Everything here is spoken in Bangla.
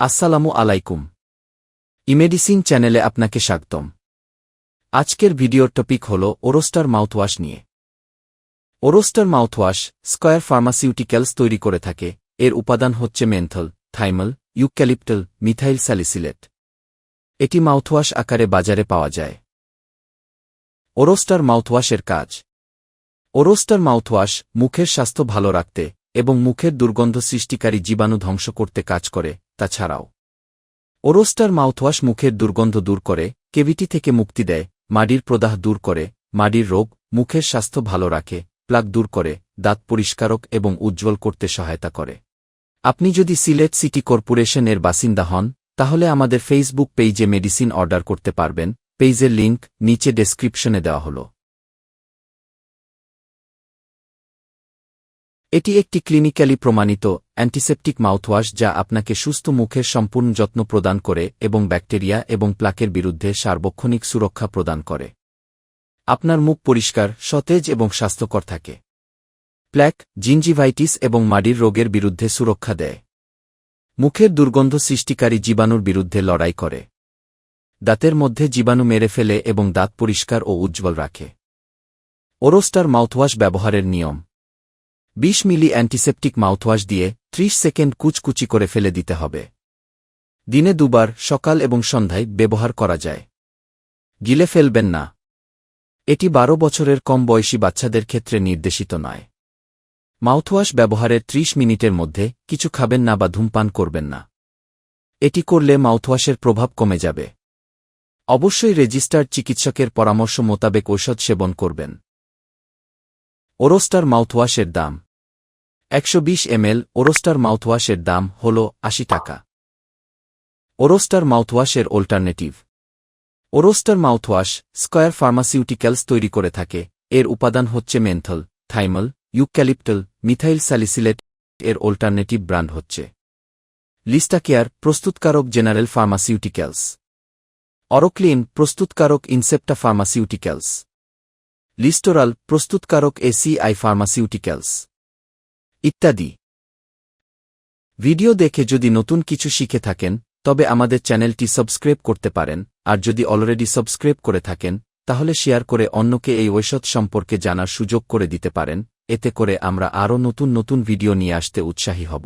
আসসালামু আলাইকুম। ইমেডিসিন চ্যানেলে আপনাকে স্বাগতম। আজকের ভিডিওর টপিক হল ওরোস্টার মাউথওয়াশ নিয়ে। ওরোস্টার মাউথওয়াশ স্কয়ার ফার্মাসিউটিক্যালস তৈরি করে থাকে। এর উপাদান হচ্ছে menthol, thymol, eucalyptol, methyl salicylate. এটি মাউথওয়াশ আকারে বাজারে পাওয়া যায়। ওরোস্টার মাউথওয়াশের কাজ। ওরোস্টার মাউথওয়াশ মুখের স্বাস্থ্য ভালো রাখতে এবং মুখের দুর্গন্ধ সৃষ্টিকারী জীবাণু ধ্বংস করতে কাজ করে, তাছাড়াও। ওরোস্টার মাউথওয়াশ মুখের দুর্গন্ধ দূর করে, কেভিটি থেকে মুক্তি দেয়, মাডির প্রদাহ দূর করে, মাডির রোগ, মুখের স্বাস্থ্য ভালো রাখে প্লাক দূর করে, দাঁত পরিষ্কারক এবং উজ্জ্বল করতে সহায়তা করে। আপনি যদি সিলেট সিটি কর্পোরেশন এর বাসিন্দা হন, তাহলে আমাদের ফেসবুক পেজে মেডিসিন অর্ডার করতে পারবেন পেজের লিঙ্ক নিচে ডেসক্রিপশনে দেওয়া হল। এটি একটি ক্লিনিক্যালি প্রমাণিত অ্যান্টিসেপটিক মাউথওয়াশ যা আপনাকে সুস্থ মুখের সম্পূর্ণ যত্ন প্রদান করে এবং ব্যাকটেরিয়া এবং প্লাকের বিরুদ্ধে সার্বক্ষণিক সুরক্ষা প্রদান করে। আপনার মুখ পরিষ্কার, সতেজ এবং স্বাস্থ্যকর থাকে। প্ল্যাক জিঞ্জিভাইটিস এবং মাডির রোগের বিরুদ্ধে সুরক্ষা দেয়। মুখের দুর্গন্ধ সৃষ্টিকারী জীবাণুর বিরুদ্ধে লড়াই করে। দাঁতের মধ্যে জীবাণু মেরে ফেলে এবং দাঁত পরিষ্কার ও উজ্জ্বল রাখে। ওরোস্টার মাউথওয়াশ ব্যবহারের নিয়ম। বিশ মিলি অ্যান্টিসেপটিক মাউথওয়াশ দিয়ে ত্রিশ সেকেন্ড কুচকুচি করে ফেলে দিতে হবে। দিনে দুবার সকাল এবং সন্ধ্যায় ব্যবহার করা যায়। গিলে ফেলবেন না। এটি বারো বছরের কম বয়সী বাচ্চাদের ক্ষেত্রে নির্দেশিত নয়। মাউথওয়াশ ব্যবহারের ত্রিশ মিনিটের মধ্যে কিছু খাবেন না বা ধূমপান করবেন না। এটি করলে মাউথওয়াশের প্রভাব কমে যাবে। অবশ্যই রেজিস্টার্ড চিকিৎসকের পরামর্শ মোতাবেক ঔষধ সেবন করবেন। ওরোস্টার মাউথওয়াশের দাম। একশো বিশ এমএল ওরোস্টার মাউথওয়াশের দাম হল আশি টাকা। Orostar মাউথওয়াশের alternative. Orostar mouthwash Square pharmaceuticals তৈরি করে থাকে। এর উপাদান হচ্ছে menthol, thymol, eucalyptol, methyl salicylate. এর অল্টারনেটিভ ব্র্যান্ড হচ্ছে। লিস্টাকেয়ার প্রস্তুতকারক জেনারেল ফার্মাসিউটিক্যালস। অরোক্লিন প্রস্তুতকারক ইনসেপ্টা ফার্মাসিউটিক্যালস। লিস্টোরাল প্রস্তুতকারক এসিআই ফার্মাসিউটিক্যালস। ইত্যাদি। ভিডিও দেখে যদি নতুন কিছু শিখে থাকেন, তবে আমাদের চ্যানেলটি সাবস্ক্রাইব করতে পারেন, আর যদি অলরেডি সাবস্ক্রাইব করে থাকেন, তাহলে শেয়ার করে অন্যকে এই ঔষধ সম্পর্কে জানার সুযোগ করে দিতে পারেন, এতে করে আমরা আরও নতুন নতুন ভিডিও নিয়ে আসতে উৎসাহী হব।